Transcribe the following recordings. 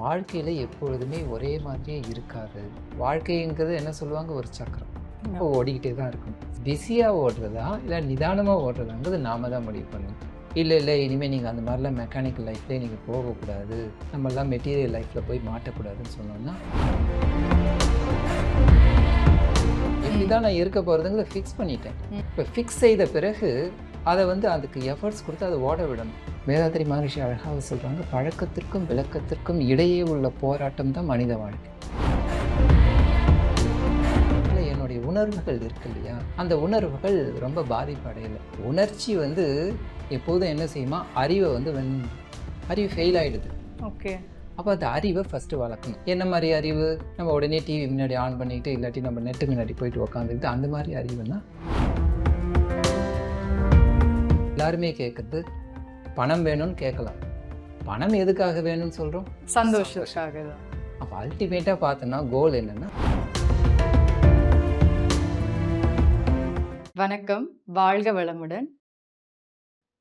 வாழ்க்கையில் எப்பொழுதுமே ஒரே மாதிரியே இருக்காது. வாழ்க்கைங்கிறது என்ன சொல்லுவாங்க? ஒரு சக்கரம். இப்போ ஓடிக்கிட்டே தான் இருக்கும். பிஸியாக ஓடுறதா? இல்லை நிதானமாக ஓடுறதாங்கிறது நாம தான் முடிவு பண்ணணும். இல்லை இல்லை இனிமேல் நீங்கள் அந்த மாதிரிலாம் மெக்கானிக்கல் லைஃப்லேயே நீங்கள் போகக்கூடாது. நம்மெல்லாம் மெட்டீரியல் லைஃப்பில் போய் மாட்டக்கூடாதுன்னு சொன்னோம்னா இப்படி தான் நான் இருக்க போகிறதுங்கிறத ஃபிக்ஸ் பண்ணிட்டேன். இப்போ ஃபிக்ஸ் செய்த பிறகு அதை வந்து அதுக்கு எஃபர்ட்ஸ் கொடுத்து அதை ஓட விடணும். வேதாத்திரி மகரிஷி அழகாக சொல்கிறாங்க பழக்கத்திற்கும் விளக்கத்திற்கும் இடையே உள்ள போராட்டம் தான் மனித வாழ்க்கை. என்னுடைய உணர்வுகள் இருக்கு இல்லையா? அந்த உணர்வுகள் ரொம்ப பாதிப்படையலை உணர்ச்சி வந்து எப்போதும் என்ன செய்யுமா? அறிவை வந்து வென் அறிவு ஃபெயில் ஆயிடுது. ஓகே. அப்போ அந்த அறிவை ஃபஸ்ட்டு வளர்க்கணும். என்ன மாதிரி அறிவு? நம்ம உடனே டிவி முன்னாடி ஆன் பண்ணிக்கிட்டு இல்லாட்டி நம்ம நெட்டு முன்னாடி போயிட்டு உக்காந்துக்கிட்டு அந்த மாதிரி அறிவுன்னா எல்லாருமே கேட்குறது பணம் வேணும்னு கேட்கலாம். பணம் எதுக்காக வேணும்னு சொல்கிறோம் சந்தோஷத்துக்காக தான் அப்போ அல்டிமேட்டாக பார்த்தோன்னா கோல் என்னென்னா? வணக்கம் வாழ்க வளமுடன்.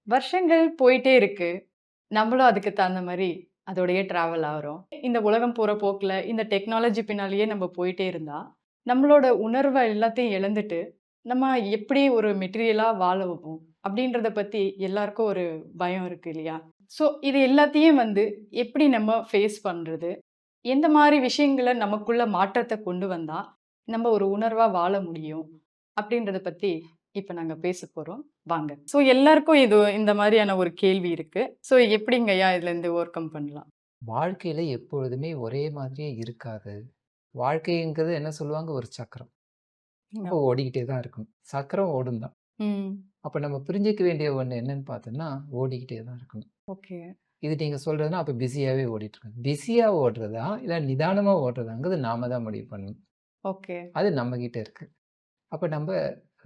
வருஷங்கள் போயிட்டே இருக்கு. நம்மளும் அதுக்கு தகுந்த மாதிரி அதோடயே டிராவல் ஆகிறோம். இந்த உலகம் போகிற போக்கில் இந்த டெக்னாலஜி பின்னாலேயே நம்ம போயிட்டே இருந்தா நம்மளோட உணர்வை எல்லாத்தையும் இழந்துட்டு நம்ம எப்படி ஒரு மெட்டீரியலாக வாழ வைப்போம்? அப்படின்றத பற்றி எல்லாருக்கும் ஒரு பயம் இருக்கு இல்லையா? ஸோ இது எல்லாத்தையும் வந்து எப்படி நம்ம ஃபேஸ் பண்ணுறது எந்த மாதிரி விஷயங்களை நமக்குள்ள மாற்றத்தை கொண்டு வந்தால் நம்ம ஒரு உணர்வாக வாழ முடியும்? அப்படின்றத பற்றி இப்போ நாங்கள் பேச போகிறோம் வாங்க. ஸோ எல்லாருக்கும் இது இந்த மாதிரியான ஒரு கேள்வி இருக்கு. ஸோ எப்படிங்க ஐயா இதுலேருந்து ஓவர் கம் பண்ணலாம்? வாழ்க்கையில் எப்பொழுதுமே ஒரே மாதிரியே இருக்காது. வாழ்க்கைங்கிறது என்ன சொல்லுவாங்க? ஒரு சக்கரம். அப்போ ஓடிக்கிட்டே தான் இருக்கும் சக்கரம் ஓடும் தான் ம். அப்போ நம்ம புரிஞ்சிக்க வேண்டிய ஒன்று என்னன்னு பார்த்தோன்னா ஓடிக்கிட்டே தான் இருக்கணும். ஓகே. இது நீங்கள் சொல்கிறதுனா அப்போ பிஸியாகவே ஓடிட்டுருக்கோம் பிஸியாக ஓடுறதா இல்லை நிதானமாக ஓடுறதாங்கிறது நாம தான் முடிவு பண்ணணும். ஓகே. அது நம்மக்கிட்ட இருக்குது அப்போ நம்ம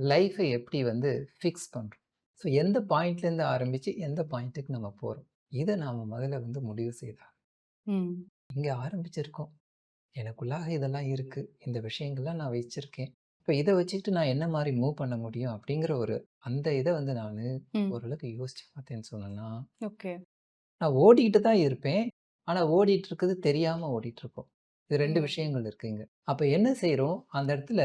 லைஃப்பை எப்படி வந்து ஃபிக்ஸ் பண்ணுறோம் ஸோ எந்த பாயிண்ட்லேருந்து ஆரம்பித்து எந்த பாயிண்ட்டுக்கு நம்ம போகிறோம் இதை நாம் முதல்ல வந்து முடிவு செய்தா இங்கே ஆரம்பிச்சிருக்கோம். எனக்குள்ளாக இதெல்லாம் இருக்குது இந்த விஷயங்கள்லாம் நான் வச்சுருக்கேன். இப்போ இதை வச்சுக்கிட்டு நான் என்ன மாதிரி மூவ் பண்ண முடியும்? அப்படிங்கிற ஒரு அந்த இதை வந்து நான் ஓரளவுக்கு யோசிச்சு பார்த்தேன்னு சொன்னேன்னா ஓகே. நான் ஓடிக்கிட்டு தான் இருப்பேன். ஆனால் ஓடிட்டு இருக்குது தெரியாமல் ஓடிட்டு இருக்கோம் இது ரெண்டு. விஷயங்கள் இருக்குங்க அப்போ என்ன செய்கிறோம் அந்த இடத்துல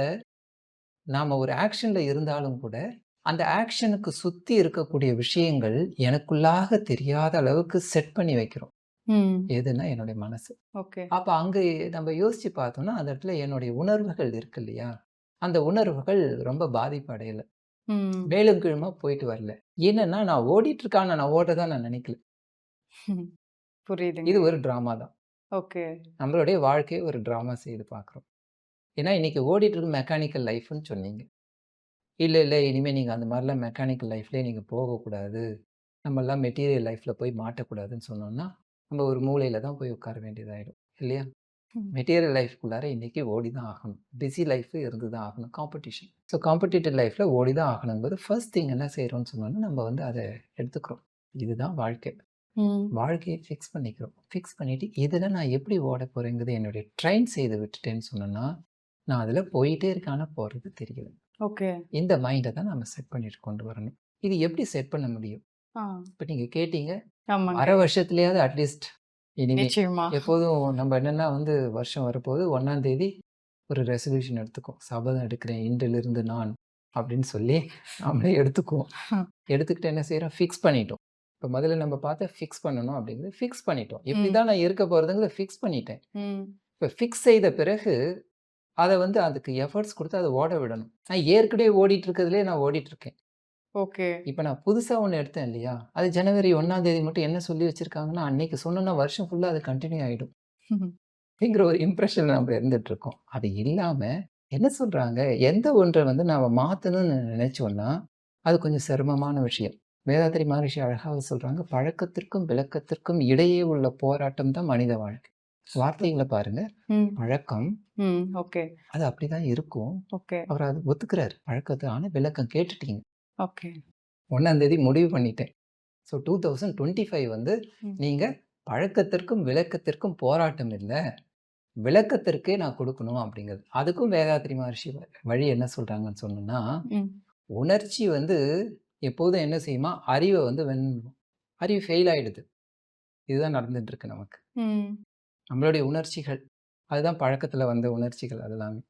நாம் ஒரு ஆக்ஷனில் இருந்தாலும் கூட அந்த ஆக்ஷனுக்கு சுற்றி இருக்கக்கூடிய விஷயங்கள் எனக்குள்ளாக தெரியாத அளவுக்கு செட் பண்ணி வைக்கிறோம். ம். எதுனா என்னுடைய மனசு. ஓகே. அப்போ அங்கே நம்ம யோசிச்சு பார்த்தோம்னா அந்த இடத்துல என்னுடைய உணர்வுகள் இருக்கு இல்லையா? அந்த உணர்வுகள் ரொம்ப பாதிப்பு அடையலை மேலும் கீழுமா போயிட்டு வரல. என்னன்னா நான் ஓடிட்டு இருக்கான நான் ஓட நான் நினைக்கல. புரியுதுங்க. இது ஒரு ட்ராமா தான். ஓகே. நம்மளுடைய வாழ்க்கையை ஒரு ட்ராமா செய்து பார்க்குறோம் ஏன்னா இன்னைக்கு ஓடிட்டு இருக்கு மெக்கானிக்கல் லைஃப்னு சொன்னீங்க. இல்லை இல்லை இனிமேல் நீங்கள் அந்த மாதிரிலாம் மெக்கானிக்கல் லைஃப்லேயே நீங்கள் போகக்கூடாது. நம்மெல்லாம் மெட்டீரியல் லைஃப்பில் போய் மாட்டக்கூடாதுன்னு சொன்னோம்னா நம்ம ஒரு மூலையில் தான் போய் உட்கார வேண்டியதாயிடும். இல்லையா. மெட்டீரியல் லைஃப்குள்ளார இன்றைக்கி ஓடி தான் ஆகணும். பிஸி லைஃப் இருந்து தான் ஆகணும். காம்படிஷன். ஸோ காம்படிட்டிவ் லைஃப்பில் ஓடி தான் ஆகணுங்கிறது ஃபர்ஸ்ட் திங் என்ன செய்கிறோம்னு சொன்னோன்னா நம்ம வந்து அதை எடுத்துக்கிறோம். இதுதான் வாழ்க்கை. வாழ்க்கையை ஃபிக்ஸ் பண்ணிக்கிறோம். ஃபிக்ஸ் பண்ணிவிட்டு இதில் நான் எப்படி ஓட போகிறேங்கிறது என்னுடைய ட்ரெயின் செய்து விட்டுட்டேன்னு சொன்னேன்னா நான் அதில் போயிட்டே இருக்கான போகிறது தெரியல. ஓகே. இந்த மைண்டை தான் நம்ம செட் பண்ணிட்டு கொண்டு வரணும். இது எப்படி செட் பண்ண முடியும்? இப்போ நீங்கள் கேட்டீங்க அரை வருஷத்துலேயாவது அட்லீஸ்ட் இனிமே நிச்சயமா. எப்போதும் நம்ம என்னென்னா வந்து வருஷம் வரப்போது ஒன்றாம் தேதி ஒரு ரெசல்யூஷன் எடுத்துக்குவோம். சபதம் எடுக்கிறேன். இன்றிலிருந்து நான் அப்படின்னு சொல்லி நம்மளே எடுத்துக்குவோம். எடுத்துக்கிட்டு என்ன செய்கிறோம் ஃபிக்ஸ் பண்ணிட்டோம். இப்போ முதல்ல நம்ம பார்த்து ஃபிக்ஸ் பண்ணணும் அப்படிங்கிறது ஃபிக்ஸ் பண்ணிட்டோம். எப்படி ம். தான் நான் இருக்க போகிறதுங்கிறத ஃபிக்ஸ் பண்ணிட்டேன். இப்போ ஃபிக்ஸ் செய்த பிறகு அதை வந்து அதுக்கு எஃபர்ட்ஸ் கொடுத்து அதை ஓட விடணும். நான் ஏற்கனவே ஓடிட்டு இருக்கிறதுலே நான் ஓடிட்டு இருக்கேன். ஓகே. இப்போ நான் புதுசாக ஒன்று எடுத்தேன் இல்லையா? அது ஜனவரி ஒன்றாம் தேதி மட்டும் என்ன சொல்லி வச்சுருக்காங்கன்னா அன்னைக்கு சொன்னோன்னா வருஷம் ஃபுல்லாக அது கண்டினியூ ஆகிடும் அப்படிங்கிற ஒரு இம்ப்ரெஷனில் நம்ம இருந்துட்டு இருக்கோம். அது இல்லாமல் என்ன சொல்கிறாங்க எந்த ஒன்றை வந்து நாம் மாற்றணும்னு நினச்சோன்னா அது கொஞ்சம் சிரமமான விஷயம். வேதாத்திரி மகரிஷி அழகாக சொல்கிறாங்க பழக்கத்திற்கும் விளக்கத்திற்கும் இடையே உள்ள போராட்டம் தான் மனித வாழ்க்கை. வார்த்தைகளை பாருங்க. பழக்கம் ஓகே. அது அப்படிதான் இருக்கும். ஓகே. அவர் அது ஒத்துக்கிறாரு. பழக்கத்தை ஆனால் விளக்கம் கேட்டுட்டீங்க. ஓகே. ஒன்றாம் தேதி முடிவு பண்ணிட்டேன். So two thousand twenty five வந்து. நீங்கள் பழக்கத்திற்கும் விளக்கத்திற்கும் போராட்டம் இல்லை. விளக்கத்திற்கே நான் கொடுக்கணும் அப்படிங்கிறது. அதுக்கும் வேதாத்திரி மகர்ஷி வழி என்ன சொல்கிறாங்கன்னு சொன்னோன்னா உணர்ச்சி வந்து எப்போதும் என்ன செய்யுமா? அறிவை வந்து வென்னும் அறிவு ஃபெயில் ஆயிடுது. இதுதான் நடந்துட்டு இருக்கு நமக்கு. நம்மளுடைய உணர்ச்சிகள். அதுதான் பழக்கத்துல வந்த உணர்ச்சிகள் அதெல்லாமே.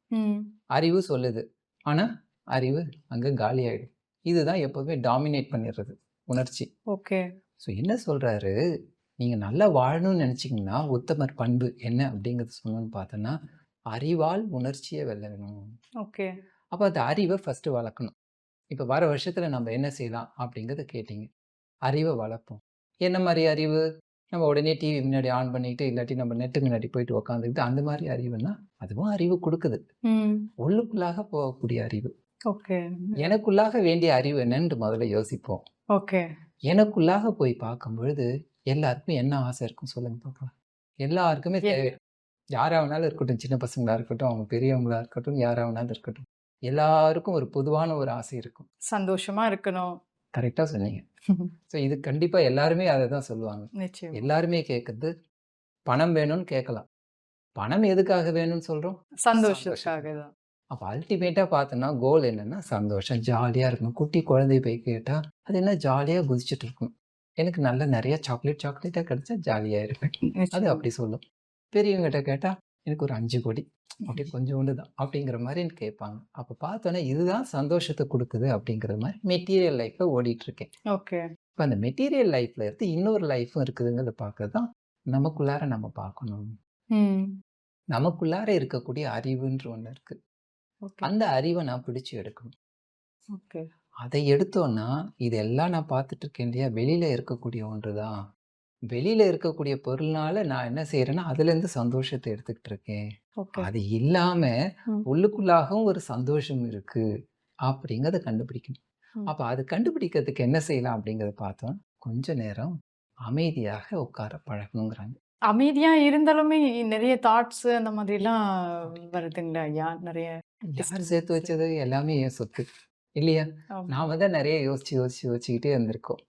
அறிவு சொல்லுது. ஆனா அறிவு அங்க காலியாயிடும் இதுதான் எப்போதுமே டாமினேட் பண்ணிடுறது உணர்ச்சி. ஓகே. ஸோ என்ன சொல்றாரு? நீங்க நல்லா வாழணும்னு நினைச்சீங்கன்னா உத்தமர் பண்பு என்ன அப்படிங்கிறது சொல்லணும்னு பார்த்தோன்னா அறிவால் உணர்ச்சியை வெல்லணும். ஓகே. அப்போ அந்த அறிவை ஃபர்ஸ்ட் வளர்க்கணும். இப்போ வர வருஷத்துல நம்ம என்ன செய்யலாம் அப்படிங்கிறத கேட்டீங்க. அறிவை வளர்ப்போம். என்ன மாதிரி அறிவு? நம்ம உடனே டிவி முன்னாடி ஆன் பண்ணிட்டு இல்லாட்டி நம்ம நெட்டு முன்னாடி போயிட்டு உக்காந்துக்கிட்டு அந்த மாதிரி அறிவுன்னா அதுவும் அறிவு கொடுக்குது. உள்ளுக்குள்ளாக போகக்கூடிய அறிவு. ஓகே. எனக்குள்ளாக வேண்டிய அறிவு என்னன்னு முதல்ல யோசிப்போம் ஓகே. எனக்குள்ளாக போய் பார்க்கும் பொழுது எல்லாருக்கும் என்ன ஆசை இருக்கும் சொல்லுங்க பார்க்கலாம் எல்லாருக்குமே தேவை யாரா வேணாலும் இருக்கட்டும் சின்ன பசங்களா இருக்கட்டும் அவங்க பெரியவங்களா இருக்கட்டும் யாரா வேணாலும் இருக்கட்டும் எல்லாருக்கும் ஒரு பொதுவான ஒரு ஆசை இருக்கும் சந்தோஷமா இருக்கணும். கரெக்டாக சொன்னீங்க ஸோ இது கண்டிப்பாக எல்லாருமே அதை தான் சொல்லுவாங்க. எல்லாருமே கேட்குறது பணம் வேணும்னு கேட்கலாம் பணம் எதுக்காக வேணும்னு சொல்கிறோம் சந்தோஷத்துக்காக தான். அப்போ அல்டிமேட்டாக பார்த்தோன்னா கோல் என்னன்னா சந்தோஷம் ஜாலியாக இருக்கணும். குட்டி குழந்தை போய் கேட்டால் அது என்ன ஜாலியாக குதிச்சுட்டு இருக்கும். எனக்கு நல்ல நிறைய சாக்லேட் சாக்லேட்டாக கிடைச்சா ஜாலியாக இருப்பேன். அது. அப்படி சொல்லும். பெரியவங்ககிட்ட கேட்டால் எனக்கு ஒரு அஞ்சு கோடி. அப்படி கொஞ்சோண்டு தான் அப்படிங்கிற மாதிரி கேட்பாங்க. அப்போ பார்த்தோன்னா இதுதான் சந்தோஷத்தை கொடுக்குது அப்படிங்கிற மாதிரி மெட்டீரியல் லைஃப்பில் ஓடிட்டு இருக்கேன் ஓகே. இப்போ அந்த மெட்டீரியல் லைஃப்ல இருந்து இன்னொரு லைஃப்பும் இருக்குதுங்கிறத பார்க்கறது தான் நமக்குள்ளார நம்ம பார்க்கணும். நமக்குள்ளார இருக்கக்கூடிய அறிவுன்ற ஒன்று இருக்கு. ஓகே. அந்த அறிவை நான் பிடிச்சு எடுக்கணும் ஓகே. அதை எடுத்தோன்னா இதெல்லாம் நான் பார்த்துட்டு இருக்கேன் இல்லையா வெளியில இருக்கக்கூடிய ஒன்று தான் வெளியில இருக்கக்கூடிய பொருள்னால நான் என்ன செய்யறேன்னா அதுல இருந்து சந்தோஷத்தை எடுத்துக்கிட்டு இருக்கேன். அது இல்லாம ம். உள்ளுக்குள்ளாகவும் ஒரு சந்தோஷம் இருக்கு அப்படிங்கிறத கண்டுபிடிக்கணும். அப்ப அது கண்டுபிடிக்கிறதுக்கு என்ன செய்யலாம் அப்படிங்கிறத பார்த்தோம் கொஞ்ச நேரம் அமைதியாக உட்கார பழகணுங்கிறாங்க அமைதியா இருந்தாலுமே நிறைய தாட்ஸ் அந்த மாதிரிலாம் வருதுங்களா ஐயா? நிறைய யார். சேர்த்து வச்சது எல்லாமே என் சொத்து இல்லையா. நாம தான் நிறைய யோசிச்சு யோசிச்சு யோசிச்சுக்கிட்டே இருந்திருக்கோம்.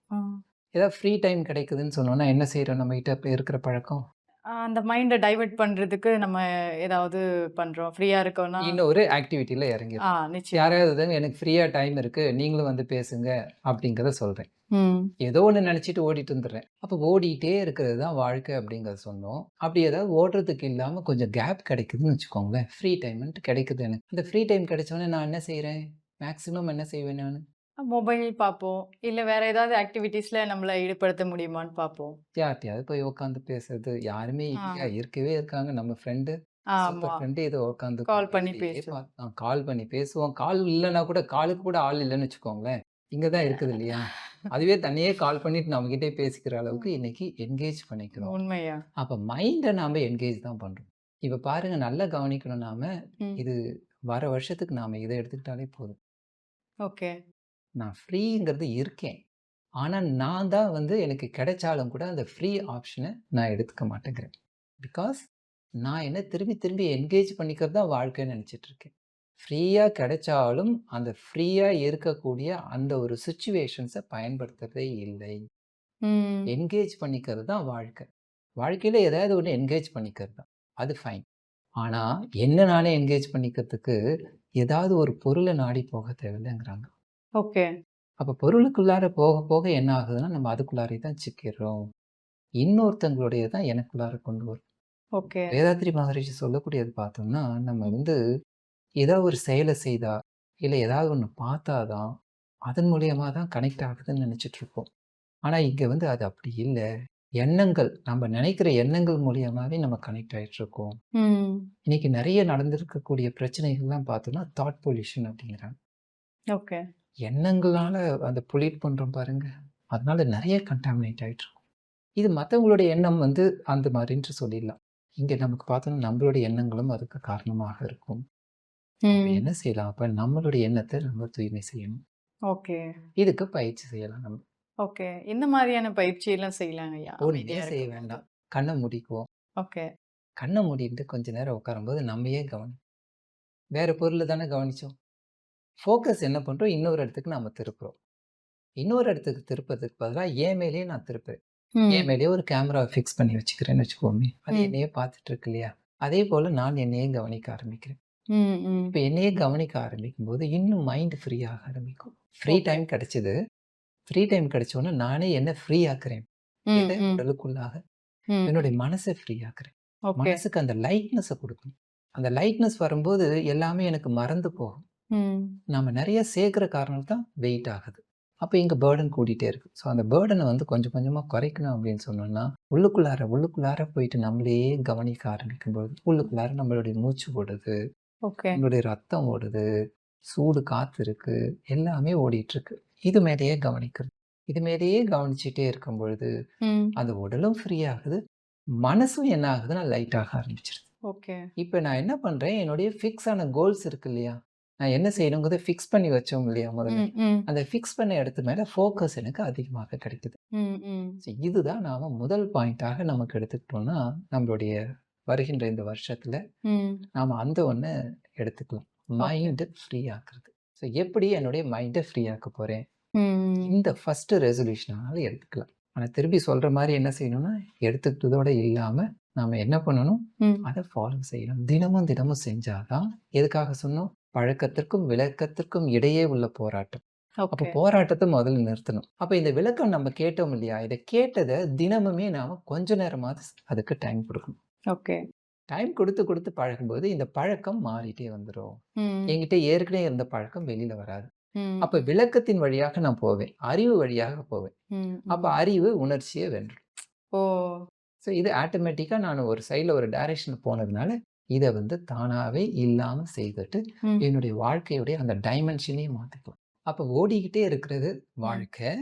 ஏதாவது ஃப்ரீ டைம் கிடைக்குதுன்னு சொன்னோம்னா என்ன செய்யறோம் நம்ம கிட்ட இருக்கிற பழக்கம் அந்த மைண்ட டைவர்ட் பண்றதுக்கு நம்ம ஏதாவது பண்றோம். ஃப்ரீயா இருக்கோம்னா இன்னொரு ஆக்டிவிட்டியில இறங்கி ஆ நிச்சயம். யாராவது எனக்கு ஃப்ரீயா டைம் இருக்கு நீங்களும் வந்து பேசுங்க அப்படிங்கிறத சொல்றேன். ம். ஏதோ ஒன்று நினச்சிட்டு ஓடிட்டு இருந்துடுறேன். அப்போ ஓடிட்டே இருக்கிறது தான் வாழ்க்கை அப்படிங்கிறத சொன்னோம். அப்படி ஏதாவது ஓடுறதுக்கு இல்லாமல் கொஞ்சம் கேப் கிடைக்குதுன்னு வச்சுக்கோங்களேன். ஃப்ரீ டைம்ன்ட்டு கிடைக்குது எனக்கு. அந்த ஃப்ரீ டைம் கிடைச்சோன்னே நான் என்ன செய்கிறேன் மேக்ஸிமம் என்ன செய்வேன் நான்? மொபைல் பார்ப்போம். இல்ல வேற ஏதாவது ஆக்டிவிட்டீஸ்ல நம்மள ஈடுபடுத்த முடியுமான்னு பார்ப்போம். யார்கிட்டயாவது போய் உட்காந்து பேசுறது யாருமே. இல்லையா இருக்கவே இருக்காங்க நம்ம ஃப்ரெண்டு ஃப்ரெண்டு ஏதோ உட்காந்து கால் பண்ணி பேசுவோம். கால் பண்ணி பேசுவோம் கால் இல்லைன்னா கூட காலுக்கு கூட ஆள் இல்லைன்னு வச்சுக்கோங்களேன் இங்கே தான் இருக்குது இல்லையா அதுவே தனியே கால் பண்ணிட்டு நம்மகிட்டே பேசிக்கிற அளவுக்கு இன்னைக்கு என்கேஜ் பண்ணிக்கிறோம் உண்மையா? அப்போ மைண்டை நாம என்கேஜ் தான் பண்ணுறோம் இப்போ பாருங்க நல்லா கவனிக்கணும் நாம. இது வர வருஷத்துக்கு நாம இதை எடுத்துக்கிட்டாலே போதும் ஓகே. நான் ஃப்ரீங்கிறது இருக்கேன். ஆனால் நான் தான் வந்து எனக்கு கிடைச்சாலும் கூட அந்த ஃப்ரீ ஆப்ஷனை நான் எடுத்துக்க மாட்டேங்கிறேன். பிகாஸ் நான் என்ன திரும்பி திரும்பி என்கேஜ் பண்ணிக்கிறது தான் வாழ்க்கைன்னு நினச்சிட்டு இருக்கேன். ஃப்ரீயாக கிடைச்சாலும் அந்த ஃப்ரீயாக இருக்கக்கூடிய அந்த ஒரு சுச்சுவேஷன்ஸை பயன்படுத்துறதே இல்லை. என்கேஜ் பண்ணிக்கிறது தான் வாழ்க்கை. வாழ்க்கையில் ஏதாவது ஒன்று என்கேஜ் பண்ணிக்கிறது தான். அது ஃபைன். ஆனால் என்ன நானே என்கேஜ் பண்ணிக்கிறதுக்கு ஏதாவது ஒரு பொருளை நாடி போக தேவையில்லைங்கிறாங்க. ஓகே. அப்போ பொருளுக்குள்ளார போக போக என்ன ஆகுதுன்னா நம்ம அதுக்குள்ளாரே தான் சிக்கிறோம் இன்னொருத்தங்களுடைய தான் எனக்குள்ளார கொண்டு வரும் ஓகே. வேதாத்ரி மகரிஷி சொல்லக்கூடியது பார்த்தோம்னா நம்ம வந்து ஏதாவது ஒரு செயலை செய்தா இல்லை ஏதாவது ஒன்று பார்த்தாதான் அதன் மூலியமா தான் கனெக்ட் ஆகுதுன்னு நினைச்சிட்டு இருப்போம் ஆனால் இங்கே வந்து அது அப்படி இல்லை எண்ணங்கள் நம்ம நினைக்கிற எண்ணங்கள் மூலியமாவே நம்ம கனெக்ட் ஆயிட்டு இருக்கோம். இன்னைக்கு நிறைய நடந்திருக்கக்கூடிய பிரச்சனைகள்லாம் பார்த்தோம்னா தாட் பொல்யூஷன் அப்படிங்கிறாங்க ஓகே. எண்ணங்களால அந்த பொல்யூட் பண்றோம் பாருங்க அதனால நிறைய கண்டாமினேட் ஆயிட்டு இருக்கும் இது மற்றவங்களுடைய எண்ணம் வந்து அந்த மாதிரின்ட்டு சொல்லிடலாம் இங்க நமக்கு பார்த்தோம்னா நம்மளுடைய எண்ணங்களும் அதுக்கு காரணமாக இருக்கும். என்ன செய்யலாம் அப்ப நம்மளுடைய எண்ணத்தை நம்ம தூய்மை செய்யணும் ஓகே. இதுக்கு பயிற்சி செய்யலாம் நம்ம ஓகே. எந்த மாதிரியான பயிற்சி எல்லாம் செய்யலாங்க ஐயா? ஒன்றே அமைதியா செய்ய. வேண்டாம் கண்ணை மூடிக்குவோம் ஓகே. கண்ணை மூடிட்டு கொஞ்ச நேரம் உட்காரும்போது நம்மையே கவனி வேற பொருள் தானே கவனிச்சோம் ஃபோக்கஸ் என்ன பண்றோம் இன்னொரு இடத்துக்கு நம்ம திருப்புறோம் இன்னொரு இடத்துக்கு திருப்பதுக்கு பதிலாக என் மேலேயே நான் திருப்புறேன் என். மேலேயே ஒரு கேமரா ஃபிக்ஸ் பண்ணி வச்சுக்கிறேன்னு வச்சுக்கோமே அது. என்னையே பார்த்துட்டு இருக்கு இல்லையா அதே போல நான் என்னையே கவனிக்க ஆரம்பிக்கிறேன். இப்போ என்னையே கவனிக்க ஆரம்பிக்கும் போது இன்னும் மைண்ட் ஃப்ரீ ஆக ஆரம்பிக்கும் ஃப்ரீ. டைம் கிடைச்சது ஃப்ரீ டைம் கிடைச்சோன்னே நானே என்ன ஃப்ரீ ஆக்குறேன். உடலுக்குள்ளாக. என்னுடைய மனசை ஃப்ரீ ஆக்குறேன். மனசுக்கு அந்த லைட்னஸ குடுக்கணும். அந்த லைட்னஸ் வரும்போது எல்லாமே எனக்கு மறந்து போகும். ம். நாம நெறைய சேர்க்கிற காரணம் தான் வெயிட் ஆகுது. அப்ப இங்க பர்டன் கூடிட்டே இருக்கு. ஸோ அந்த பர்டன வந்து கொஞ்சம் கொஞ்சமா குறைக்கணும் அப்படின்னு சொன்னோம்னா, உள்ளுக்குள்ளார உள்ளுக்குள்ளார போயிட்டு நம்மளையே கவனிக்க ஆரம்பிக்கும்போது, உள்ளுக்குள்ளார நம்மளுடைய மூச்சு ஓடுது, ஓகே. நம்மளுடைய ரத்தம் ஓடுது, சூடு காத்து இருக்கு, எல்லாமே ஓடிட்டு இருக்கு. இது மேலேயே கவனிக்கிறது. இது மேலேயே கவனிச்சுட்டே இருக்கும் பொழுது. அந்த உடலும் ஃப்ரீ ஆகுது. மனசும் என்ன ஆகுதுன்னா லைட் ஆக ஆரம்பிச்சிருது. ஓகே. இப்ப நான் என்ன பண்றேன், என்னுடைய ஃபிக்ஸ் ஆன கோல்ஸ் இருக்கு இல்லையா? நான் என்ன செய்யணுங்கிறத ஃபிக்ஸ் பண்ணி வச்சோம் இல்லையா முதல்ல? அந்த ஃபிக்ஸ் பண்ண இடத்து மேல ஃபோக்கஸ் எனக்கு அதிகமாக கிடைக்குது. இதுதான் நாம முதல் பாயிண்ட்டாக நமக்கு எடுத்துக்கிட்டோம்னா, நம்மளுடைய வருகின்ற இந்த வருஷத்துல. நாம அந்த ஒண்ண எடுத்துக்கலாம். மைண்ட் ஃப்ரீ ஆக்குறது. ஸோ எப்படி என்னுடைய மைண்ட ஃப்ரீ ஆக்க போறேன்? இந்த ஃபர்ஸ்ட் ரெசல்யூஷனால எடுத்துக்கலாம். ஆனா திருப்பி சொல்ற மாரி என்ன செய்யணும்னா, எடுத்துக்கிட்டதோட இல்லாம நாம என்ன பண்ணணும்? அத ஃபாலோ செய்யணும். தினமும் தினமும் செஞ்சா தான் எதுக்காக சொன்னோம்? பழக்கத்திற்கும், விளக்கத்திற்கும் இடையே உள்ள போராட்டம். அப்ப. போராட்டத்த முதல்ல நிறுத்தணும். அப்ப இந்த விளக்கம் நம்ம கேட்டோம் இல்லையா? இத கேட்டத தினமுமே நாம கொஞ்ச நேரமாவது அதுக்கு டைம் குடுக்கணும். ஓகே. டைம் குடுத்து குடுத்து பழகும்போது இந்த பழக்கம் மாறிட்டே வந்துரும். ம். என்கிட்ட ஏற்கனவே இருந்த பழக்கம் வெளியில வராது. அப்ப விளக்கத்தின் வழியாக நான் போவேன். அறிவு வழியாக போவேன். அப்ப. அறிவு உணர்ச்சிய வென்றும். ஓ! ஸோ இது ஆட்டோமேட்டிக்கா நான் ஒரு சைட்ல ஒரு டைரக்ஷன்ல போனதுனால, இத வந்து தானாவே இல்லாம செய்துட்டு. என்னுடைய வாழ்க்கையுடைய அந்த டைமென்ஷனயே மாத்திக்கலாம். அப்ப ஓடிக்கிட்டே இருக்கிறது. வாழ்க்கை.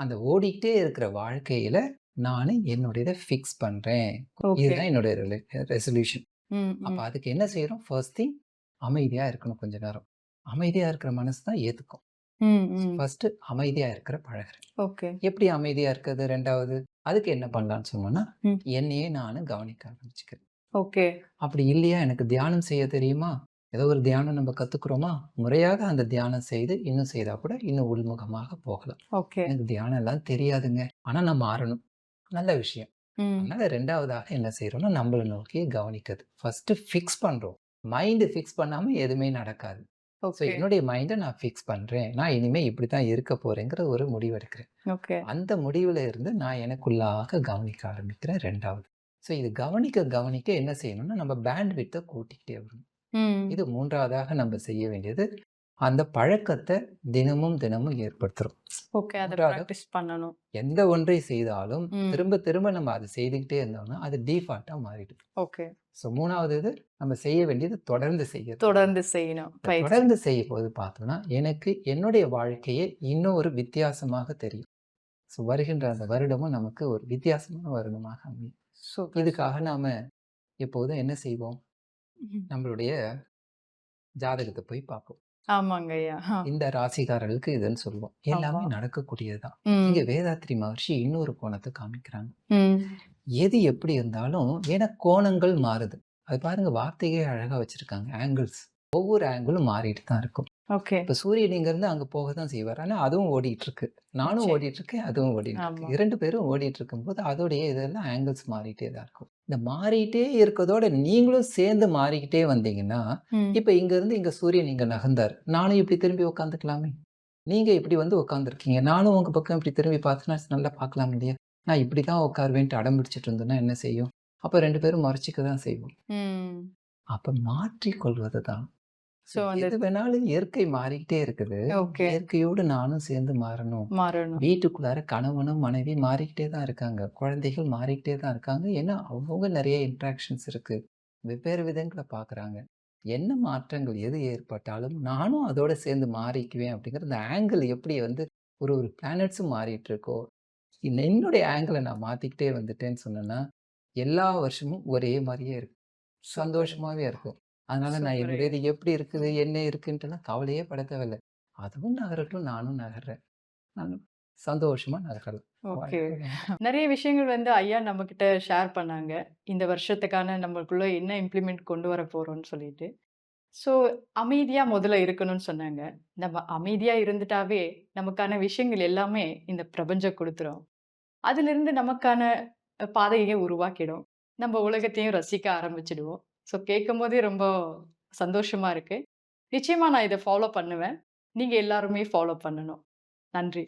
அந்த ஓடிக்கிட்டே இருக்கிற வாழ்க்கையில நானு என்னுடையத ஃபிக்ஸ் பண்றேன். ஓகே. இதுதான் என்னுடைய ரெசல்யூஷன். அப்ப. அதுக்கு என்ன செய்றோம்? ஃபர்ஸ்ட் திங் அமைதியா இருக்கணும் கொஞ்ச நேரம். அமைதியா இருக்கிற மனசு தான் ஏத்துக்கும். ம், ம். ஃபர்ஸ்ட் அமைதியா இருக்கிற பழகுறேன். ஓகே. எப்படி அமைதியா இருக்கிறது 2வது? அதுக்கு என்ன பண்ணலான்னு சொன்னோம்னா, ம். என்னையே நானு கவனிக்க ஆரம்பிச்சுக்கிறேன். ஓகே. அப்படி இல்லையா எனக்கு தியானம் செய்ய தெரியுமா? ஏதோ ஒரு தியானம் நம்ம கத்துக்கிறோமா? முறையாக அந்த தியானம் செய்து இன்னும் செய்தா கூட இன்னும் உள்முகமாக போகலாம். ஓகே. எனக்கு தியானம் எல்லாம் தெரியாதுங்க. ஆனா நான் மாறணும். நல்ல விஷயம். அதனால 2வதாக என்ன செய்றோம்னா, நம்மள நோக்கி கவனிக்கிறது. ஃபர்ஸ்ட் ஃபிக்ஸ் பண்றோம். மைண்ட் ஃபிக்ஸ் பண்ணாம எதுவுமே நடக்காது. ஸோ. என்னுடைய மைண்ட நான் ஃபிக்ஸ் பண்றேன். நான் இனிமே இப்படித்தான் இருக்க போறேங்கிற ஒரு முடிவு எடுக்கிறேன். ஓகே. அந்த முடிவுல இருந்து நான் எனக்குள்ளாக கவனிக்க ஆரம்பிக்கிறேன் 2வது. ஸோ இது கவனிக்க கவனிக்க என்ன செய்யணும்னா, நம்ம பேண்ட் விட்த்த கூட்டிக்கிட்டே வரணும். இது 3வதாக நம்ம செய்ய வேண்டியது, அந்த பழக்கத்த தினமும் தினமும் ஏற்படுத்துறோம். ஓகே. அத 3வது பிராக்டிஸ் பண்ணணும். எந்த ஒன்றை செய்தாலும். திரும்ப திரும்ப நம்ம அத செய்துக்கிட்டே இருந்தோம்னா, அது டீஃபால்ட்டா மாறிடும். ஓகே. ஸோ 3வது இது நம்ம செய்ய வேண்டியது தொடர்ந்து செய்யறது. தொடர்ந்து செய்யணும். தொடர்ந்து செய்யும்போது பார்த்தோம்னா, எனக்கு என்னுடைய வாழ்க்கையே இன்னும் ஒரு வித்தியாசமாக தெரியும். ஸோ வருகின்ற அந்த வருடமும் நமக்கு ஒரு வித்தியாசமான வருடமாக அமையும். சூப்பர். இதுக்காக நாம எப்போதும் என்ன செய்வோம்? நம்மளுடைய ஜாதகத்த போய் பார்ப்போம். ஆமாங்க ஐயா. இந்த ராசிக்காரர்களுக்கு இதுன்னு சொல்லுவோம். எல்லாமே ஆமா. நடக்கக்கூடியது தான். ம். இங்க வேதாத்ரி மகர்ஷி இன்னொரு கோணத்த காமிக்கிறாங்க. எது எப்படி இருந்தாலும் ஏன்னா கோணங்கள் மாறுது. அது பாருங்க வார்த்தையே அழகா வச்சிருக்காங்க. ஆங்கிள்ஸ். ஒவ்வொரு ஆங்கிளும் மாறிட்டு தான் இருக்கும். ஓகே. இப்ப சூரியன் இங்கருந்து அங்க போக தான் செய்வார். ஆனா அதுவும் ஓடிட்டு இருக்கு. நானும். ஓடிட்டு இருக்கேன். அதுவும் ஓடிட்டு இருக்கு. 2 பேரும் ஓடிட்டு இருக்கும்போது அதோடைய இதெல்லாம் ஆங்கிள்ஸ் மாறிட்டே தான் இருக்கும். இந்த மாறிட்டே இருக்கதோட நீங்களும் சேர்ந்து மாறிக்கிட்டே வந்தீங்கன்னா. இப்ப இங்க இருந்து இங்க சூரியன் இங்க நகர்ந்தாரு. நானும் இப்படி திரும்பி உட்காந்துக்கலாமே! நீங்க இப்படி வந்து உட்காந்துருக்கீங்க. நானும் உங்க பக்கம் இப்படி திரும்பி பார்த்தேன்னா நல்லா பார்க்கலாம் இல்லையா? நான் இப்படி தான் உட்காருவேன்ட்டு அடம் பிடிச்சிட்டு இருந்தேன்னா என்ன செய்யும்? அப்ப 2 பேரும் முறைச்சுக்க தான் செய்வோம். அப்ப மாற்றிக் கொள்வது தான். ஸோ அந்த எது வேணாலும் இயற்கை மாறிக்கிட்டே இருக்குது. இயற்கையோடு நானும் சேர்ந்து மாறணும். மாறணும். வீட்டுக்குள்ளார கணவனும், மனைவி மாறிக்கிட்டே தான் இருக்காங்க. குழந்தைகள் மாறிக்கிட்டே தான் இருக்காங்க. ஏன்னா, அவங்கவங்க நெறைய இன்ட்ராக்ஷன்ஸ் இருக்கு. வெவ்வேறு விதங்கள பார்க்குறாங்க. என்ன மாற்றங்கள் எது ஏற்பட்டாலும், நானும் அதோட சேர்ந்து மாறிக்குவேன் அப்படிங்கிற இந்த ஆங்கிள் எப்படி வந்து ஒரு ஒரு பிளானட்ஸும் மாறிட்டு இருக்கோ, என்னுடைய ஆங்கிள நான் மாத்திக்கிட்டே வந்துட்டேன்னு சொன்னேன்னா, எல்லா வருஷமும் ஒரே மாரியே இருக்கும். சூப்பர். சந்தோஷமாவே இருக்கும். அதனால நான் சூப்பர். என்னுடையது எப்படி இருக்குது, என்ன இருக்குன்ட்டுலாம் கவலையே பட தேவையில்ல. அதுவும் நகரட்டும், நானும் நகர்றேன். நானும் சந்தோஷமா நகரலாம். ஓகே. வாழ்க்கை. நெறைய விஷயங்கள் வந்து ஐயா நம்மகிட்ட ஷேர் பண்ணாங்க. இந்த வருஷத்துக்கான நம்மளுக்குள்ள என்ன இம்ப்ளிமெண்ட் கொண்டு வர போறோம்ன்னு சொல்லிட்டு. ஸோ அமைதியா முதல்ல இருக்கணும்னு சொன்னாங்க. நம்ம அமைதியா இருந்துட்டாவே, நமக்கான விஷயங்கள் எல்லாமே இந்த பிரபஞ்சம் குடுத்துரும். அதிலிருந்து நமக்கான பாதைய உருவாக்கிடும். நம்ம உலகத்தையும் ரசிக்க ஆரம்பிச்சுடுவோம். ஸோ கேட்கும்போதே ரொம்ப சந்தோஷமாக இருக்குது நிச்சயமாக நான் இதை ஃபாலோ பண்ணுவேன். நீங்கள் எல்லாருமே ஃபாலோ பண்ணணும். நன்றி.